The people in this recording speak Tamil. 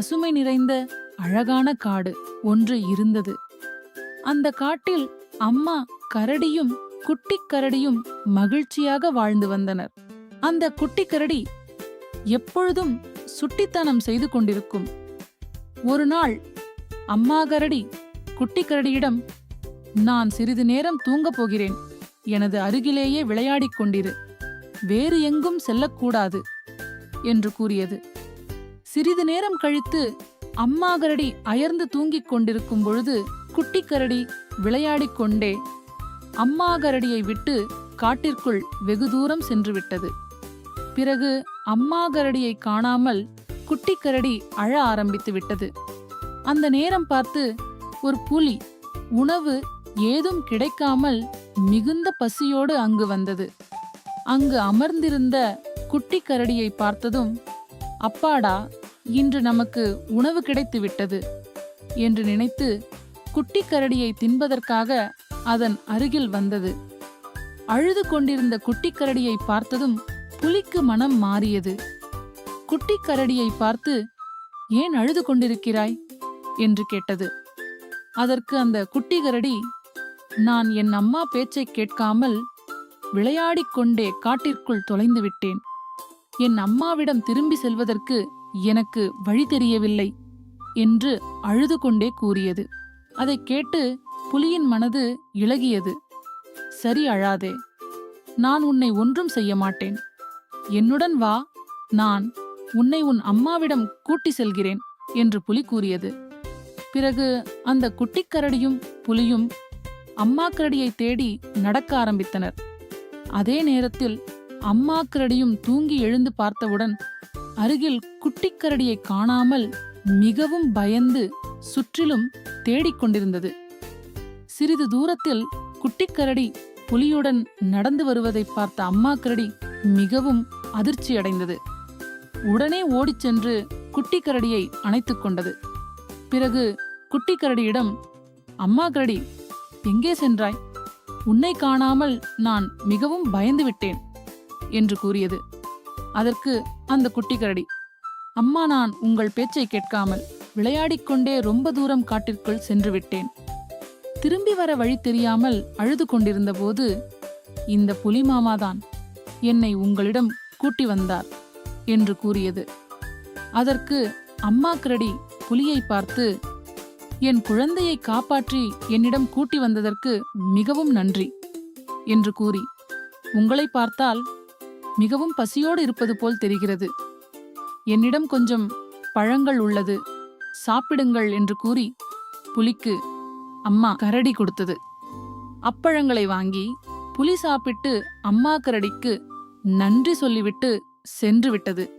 பசுமை நிறைந்த அழகான காடு ஒன்று இருந்தது. அந்த காட்டில் அம்மா கரடியும் குட்டிக் கரடியும் மகிழ்ச்சியாக வாழ்ந்து வந்தனர். அந்த குட்டிக் கரடி எப்பொழுதும் சுட்டித்தனம் செய்து கொண்டிருக்கும். ஒரு நாள் அம்மா கரடி குட்டிக் கரடியிடம் நான் சிறிது நேரம் தூங்கப் போகிறேன். எனது அருகிலேயே விளையாடிக் கொண்டிரு. வேறு எங்கும் செல்லக்கூடாது என்று கூறியது. சிறிது நேரம் கழித்து அம்மா கரடி அயர்ந்து தூங்கிக் கொண்டிருக்கும் பொழுது குட்டிக் கரடி விளையாடிக் கொண்டே அம்மா கரடியை விட்டு காட்டிற்குள் வெகு தூரம் சென்று விட்டது. பிறகு அம்மா கரடியை காணாமல் குட்டிக் கரடி அழ ஆரம்பித்து விட்டது. அந்த நேரம் பார்த்து ஒரு புலி உணவு ஏதும் கிடைக்காமல் மிகுந்த பசியோடு அங்கு வந்தது. அங்கு அமர்ந்திருந்த குட்டிக் கரடியை பார்த்ததும் அப்பாடா இன்று நமக்கு உணவு கிடைத்து விட்டது என்று நினைத்து குட்டிக் கரடியை தின்பதற்காக அதன் அருகில் வந்தது. அழுது கொண்டிருந்த குட்டிக் கரடியை பார்த்ததும் புலிக்கு மனம் மாறியது. குட்டிக் கரடியை பார்த்து ஏன் அழுது கொண்டிருக்கிறாய்? என்று கேட்டது. அதற்கு அந்த குட்டி கரடி நான் என் அம்மா பேச்சைக் கேட்காமல் விளையாடிக் கொண்டே காட்டிற்குள் தொலைந்து விட்டேன். என் அம்மாவிடம் திரும்பி செல்வதற்கு எனக்கு வழி தெரியவில்லை என்று அழுது கொண்டே கூறியது. அதைக் கேட்டு புலியின் மனது இளகியது. சரி அழாதே நான் உன்னை ஒன்றும் செய்ய மாட்டேன். என்னுடன் வா நான் உன்னை உன் அம்மாவிடம் கூட்டி செல்கிறேன் என்று புலி கூறியது. பிறகு அந்த குட்டிக் கரடியும் புலியும் அம்மா கரடியை தேடி நடக்க ஆரம்பித்தனர். அதே நேரத்தில் அம்மா கரடியும் தூங்கி எழுந்து பார்த்தவுடன் அருகில் குட்டிக்கரடியை காணாமல் மிகவும் பயந்து சுற்றிலும் தேடிக் கொண்டிருந்தது. சிறிது தூரத்தில் குட்டிக் கரடி புலியுடன் நடந்து வருவதை பார்த்த அம்மா கரடி மிகவும் அதிர்ச்சியடைந்தது உடனே ஓடிச் சென்று குட்டிக் கரடியை அணைத்துக் கொண்டது. பிறகு குட்டிக்கரடியிடம் அம்மா கரடி எங்கே சென்றாய்? உன்னை காணாமல் நான் மிகவும் பயந்து விட்டேன் என்று கூறியது. அதற்கு அந்த குட்டி கரடி அம்மா நான் உங்கள் பேச்சை கேட்காமல் விளையாடிக்கொண்டே ரொம்ப தூரம் காட்டிற்குள் சென்று விட்டேன். திரும்பி வர வழி தெரியாமல் அழுது கொண்டிருந்த போது இந்த புலி மாமாதான் என்னை உங்களிடம் கூட்டி வந்தார் என்று கூறியது. அதற்கு அம்மா கிரடி புலியை பார்த்து என் குழந்தையை காப்பாற்றி என்னிடம் கூட்டி வந்ததற்கு மிகவும் நன்றி என்று கூறி உங்களை பார்த்தால் மிகவும் பசியோடு இருப்பது போல் தெரிகிறது. என்னிடம் கொஞ்சம் பழங்கள் உள்ளது. சாப்பிடுங்கள் என்று கூறி புலிக்கு அம்மா கரடி கொடுத்தது. அப்பழங்களை வாங்கி புலி சாப்பிட்டு அம்மா கரடிக்கு நன்றி சொல்லிவிட்டு சென்று விட்டது.